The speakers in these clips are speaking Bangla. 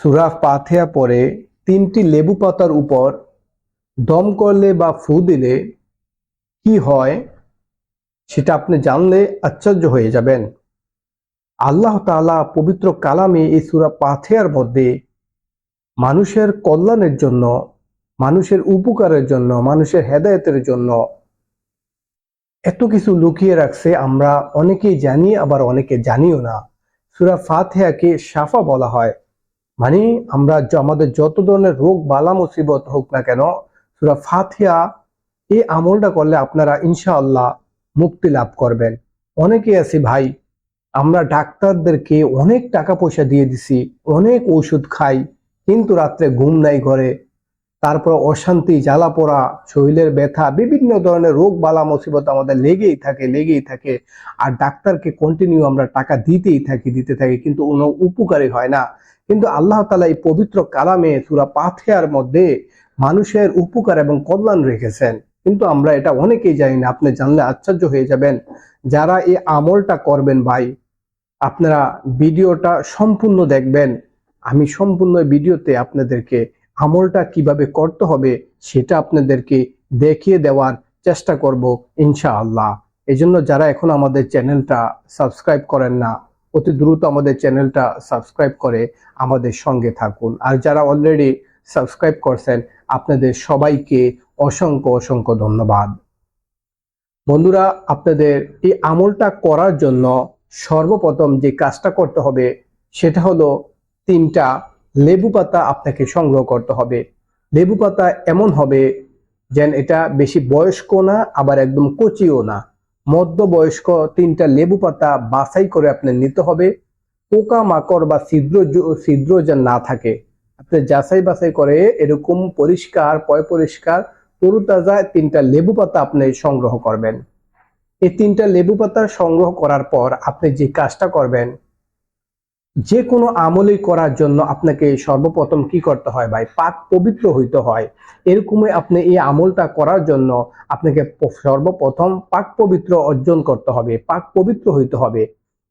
সুরা পাথেয়া পরে তিনটি লেবু পাতার উপর দম করলে বা ফু দিলে কি হয় সেটা আপনি জানলে আশ্চর্য হয়ে যাবেন। আল্লাহ তাআলা পবিত্র কালামে এই সুরা পাথেয়ার মধ্যে মানুষের কল্যাণের জন্য, মানুষের উপকারের জন্য, মানুষের হেদায়েতের জন্য এত কিছু লুকিয়ে রাখছে আমরা অনেকেই জানি, আবার অনেকে জানিও না। সুরা ফাতেহাকে সাফা বলা হয়। মানে আমরা আমাদের যত ধরনের রোগ, বালা, মুসিবত হোক না কেন, সুরা ফাথিয়া এই আমলটা করলে আপনারা ইনশাআল্লাহ মুক্তি লাভ করবেন। অনেকে আছে ভাই, আমরা ডাক্তারদেরকে অনেক টাকা পয়সা দিয়ে দিছি, অনেক ওষুধ খাই, কিন্তু রাত্রে ঘুম নাই ঘরে তারপর অশান্তি জ্বালা পোড়া শরীরের ব্যথা, বিভিন্ন ধরনের রোগ, বালা, মুসিবত আমাদের লেগেই থাকে লেগেই থাকে। আর ডাক্তারকে কন্টিনিউ আমরা টাকা দিতেই থাকি, দিতে থাকি, কিন্তু কোনো উপকারী হয় না। কিন্তু আল্লাহ তালা এই পবিত্র কালামে সুরা পাথেয়ার মধ্যে মানুষের উপকার এবং কল্যাণ রেখেছেন। কিন্তু আমরা এটা অনেকেই জানি না, আপনি জানলে আশ্চর্য হয়ে যাবেন। যারা এই আমলটা করবেন ভাই, আপনারা ভিডিওটা সম্পূর্ণ দেখবেন। আমি সম্পূর্ণ ভিডিওতে আপনাদেরকে আমলটা কীভাবে করতে হবে সেটা আপনাদেরকে দেখিয়ে দেওয়ার চেষ্টা করব ইনশাআল্লাহ। এই জন্য যারা এখন আমাদের চ্যানেলটা সাবস্ক্রাইব করেন না, অতি দ্রুত আমাদের চ্যানেলটা সাবস্ক্রাইব করে আমাদের সঙ্গে থাকুন। আর যারা অলরেডি সাবস্ক্রাইব করছেন, আপনাদের সবাইকে অসংখ্য অসংখ্য ধন্যবাদ। বন্ধুরা, আপনাদের এই আমলটা করার জন্য সর্বপ্রথম যে কাজটা করতে হবে সেটা হলো তিনটা লেবু পাতা আপনাকে সংগ্রহ করতে হবে। লেবু পাতা এমন হবে যেন এটা বেশি বয়স্ক না, আবার একদম কচিও না। মধ্য বয়স্ক তিনটা লেবু পাতা বাছাই করে আপনার নিতে হবে। পোকা মাকড় বা ছিদ্র ছিদ্র যেন না থাকে। আপনি যাচাই বাছাই করে এরকম পরিষ্কার, পয় পরিষ্কার, তরুতাজা তিনটা লেবু পাতা আপনি সংগ্রহ করবেন। এই তিনটা লেবু পাতা সংগ্রহ করার পর আপনি যে কাজটা করবেন যে কোনো আমলই করার জন্য আপনাকে সর্বপ্রথম কি করতে হয় ভাই? পাক পবিত্র হইতে হয়। এরকমই আপনি এই আমলটা করার জন্য আপনাকে সর্বপ্রথম পাক পবিত্র অর্জন করতে হবে, পাক পবিত্র হইতে হবে।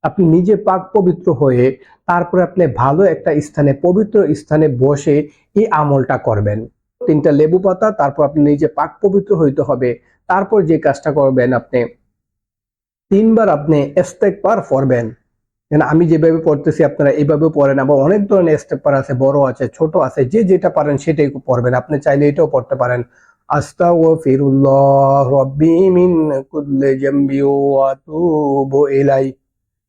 আপনি নিজে পাক পবিত্র হয়ে তারপরে আপনি ভালো একটা স্থানে, পবিত্র স্থানে বসে এই আমলটা করবেন। তিনটা লেবু পাতা, তারপর আপনি নিজে পাক পবিত্র হইতে হবে। তারপর যে কাজটা করবেন আপনি, তিনবার আপনি ইস্তেগফার পড়বেন যেন আমি যেভাবে পড়তেছি, আপনারা এইভাবে পড়েন। আবার অনেক ধরনের ইস্তেগফার আছে, বড় আছে, ছোট আছে, যে যেটা পারেন সেটাই পড়বেন। আপনি চাইলে এটাও পড়তে পারেন। আস্তাগফিরুল্লাহ রাব্বি মিন কুল্লি জামবি ওয়া আতুবু ইলাই।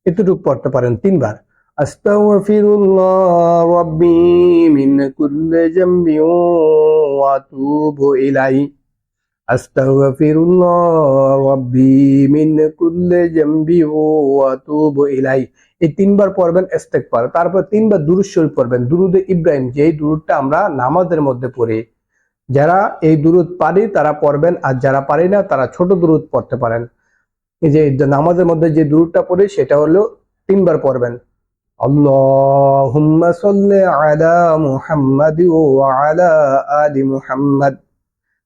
এতটুকু পড়তে পারেন তিনবার। আস্তাগফিরুল্লাহ রাব্বি মিন কুল্লি জামবি ওয়া আতুবু ইলাই। আস্তাগফিরুল্লাহ রাব্বি মিন কুল্লি জামবি ওয়া আতুবু ইলাই এই তিনবার পড়বেন, ইস্তেগফার। তারপর তিনবার দুরূদ শরীফ পড়বেন। দুরুদে ইব্রাহিম, যেই দুরুদটা আমরা নামাজের মধ্যে পড়ি, যারা এই দুরুদ পারি তারা পড়বেন, আর যারা পারি না তারা ছোট দুরুদ পড়তে পারেন। এই যে নামাজের মধ্যে যে দুরুদটা পড়ি, সেটা হলো তিনবার পড়বেন। আল্লাহুম্মা সাল্লি আলা মুহাম্মাদ ওয়া আলা আলি মুহাম্মাদ।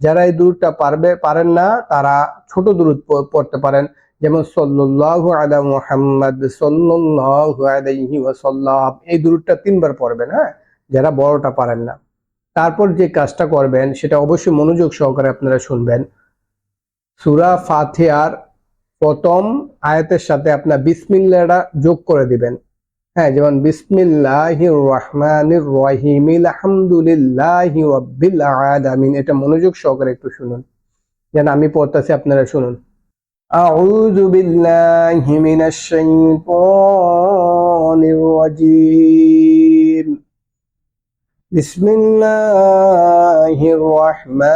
যারা এই দূরটা পারবে, পারেন না, তারা ছোট দূরত পড়তে পারেন। যেমন ওয়াসাল্লাম। এই দূরটা তিনবার পড়বেন হ্যাঁ? যারা বড়টা পারেন না। তারপর যে কাজটা করবেন, সেটা অবশ্যই মনোযোগ সহকারে আপনারা শুনবেন। সুরা ফাতিহার প্রথম আয়াতের সাথে আপনার বিসমিল্লাহটা যোগ করে দিবেন। হ্যাঁ যেমন বিসমিল্লাহ রহমানির এটা মনোযোগ সহকারে একটু শুনুন যেন আমি পড়তেছি আপনারা শুনুন أعوذ بالله من الشيطان الرجيم بسم الله الرحمن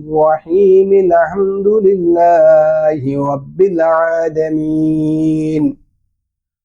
الرحيم الحمد لله رب আলামিন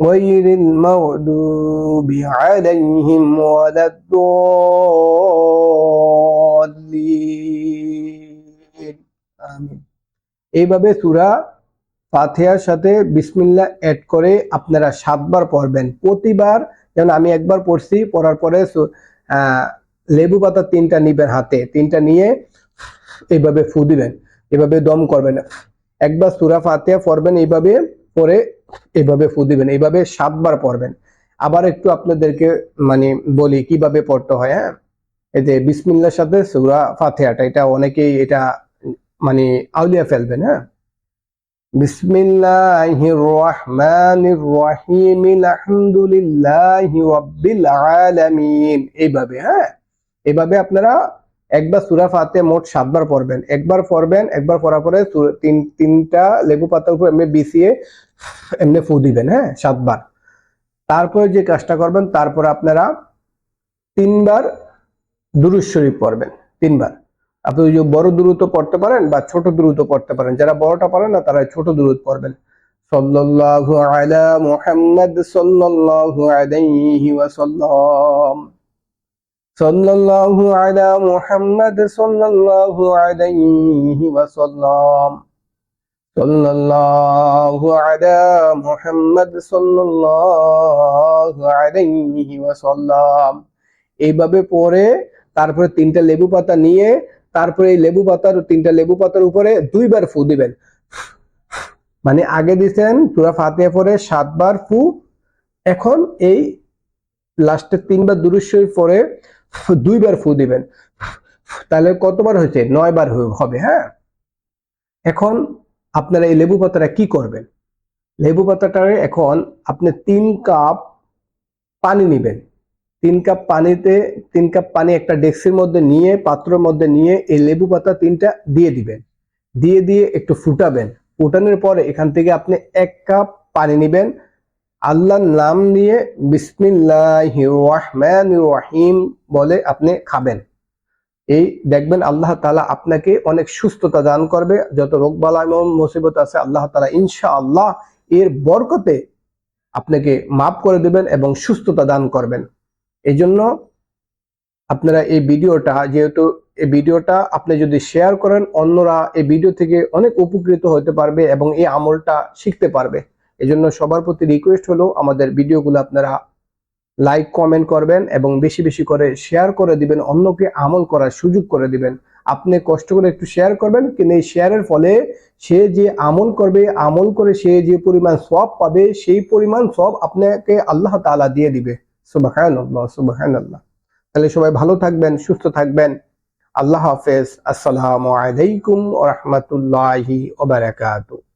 غير المغضوب عليهم ولا الضالين আমিন এইভাবে সূরা ফাতিহার সাথে বিসমিল্লাহ অ্যাড করে আপনারা সাতবার পড়বেন প্রতিবার যেমন আমি একবার পড়ছি পড়ার পরে সু- আহ, লেবু পাতা তিনটা নিবেন হাতে তিনটা নিয়ে এইভাবে ফু দিবেন এভাবে দম করবেন একবার সূরা ফাতিহা পড়বেন এইভাবে পরে এইভাবে ফু দিবেন এইভাবে সাতবার পড়বেন। আবার একটু আপনাদেরকে মানে বলি কীভাবে পড়তে হয় হ্যাঁ? যে বিসমিল্লার সাথে সূরা ফাতিহাটা, এটা অনেকেই এটা মানে আউলিয়া ফেলবেন হ্যাঁ? এইভাবে হ্যাঁ? এইভাবে আপনারা একবার সূরা ফাতিহা মোট সাতবার পড়বেন। একবার পড়বেন, একবার পড়ার পরে তিন, তিনটা লেবু পাতার উপর এমনি বিছিয়ে এমনি ফু দিবেন হ্যাঁ? সাতবার। তারপরে যে কাজটা করবেন, তারপর আপনারা তিনবার দুরুদ শরীফ পড়বেন, তিনবার। আপনি যে বড় দ্রুত পড়তে পারেন বা ছোট দ্রুত পড়তে পারেন। যারা বড়টা পারেন না, তারা ছোট দ্রুত পড়বেন। সাল্লাল্লাহু আলা মুহাম্মদ সাল্লাল্লাহু আলাইহি ওয়াসাল্লাম। সাল্লাল্লাহু আলা মুহাম্মদ সাল্লাল্লাহু আলাইহি ওয়াসাল্লাম। সাল্লাল্লাহু আলা মুহাম্মদ সাল্লাল্লাহু আলাইহি ওয়াসাল্লাম। এইভাবে পড়ে তারপরে তিনটা লেবু পাতা নিয়ে তারপরে এই লেবু পাতার তিনটা লেবু পাতার উপরে দুইবার ফু দিবেন। মানে আগে দিছেন সূরা ফাতিহা পরে সাতবার ফু। এখন এই লাস্টের তিনবার দুরূদ শরীফ পরে দুইবার ফু দিবেন। তাহলে কতবার হয়েছে? নয় বার হবে হ্যাঁ? এখন আপনারা এই লেবু পাতাটা কি করবেন? লেবু পাতাটারে এখন আপনি তিন কাপ পানি নেবেন। তিন কাপ পানিতে, তিন কাপ পানি একটা ডেক্সির মধ্যে নিয়ে, পাত্রের মধ্যে নিয়ে এই লেবু পাতা তিনটা দিয়ে দিবেন। দিয়ে দিয়ে একটু ফুটাবেন। ফুটানোর পরে এখান থেকে আপনি এক কাপ পানি নেবেন। আল্লাহর নাম নিয়ে বিসমিল্লাহ রহমান রহিম বলে আপনি খাবেন। এই দেখবেন আল্লাহ তালা আপনাকে অনেক সুস্থতা দান করবে। যত রোগ বালা মুসিবত আছে, আল্লাহ তাআলা ইনশাআল্লাহ এর বরকতে আপনাকে মাফ করে দেবেন এবং সুস্থতা দান করবেন। এই জন্য আপনারা এই ভিডিওটা, যেহেতু এই ভিডিওটা আপনি যদি শেয়ার করেন, অন্যরা এই ভিডিও থেকে অনেক উপকৃত হতে পারবে এবং এই আমলটা শিখতে পারবে। এই জন্য সবার প্রতি রিকোয়েস্ট হলো আমাদের ভিডিওগুলো আপনারা লাইক কমেন্ট করবেন এবং বেশি বেশি করে শেয়ার করে দিবেন, অন্যকে আমল করার সুযোগ করে দিবেন। আপনি কষ্ট করে একটু শেয়ার করবেন, কিন্তু এই শেয়ারের ফলে সে যে আমল করবে, আমল করে সে যে পরিমাণ সব পাবে, সেই পরিমাণ সব আপনাকে আল্লাহ তাআলা দিয়ে দিবে। সুবহানাল্লাহ সুবহানাল্লাহ। তাহলে সবাই ভালো থাকবেন, সুস্থ থাকবেন। আল্লাহ হাফেজ। আসসালামু আলাইকুম রাহমাতুল্লাহি ওয়া বারাকাতুহু।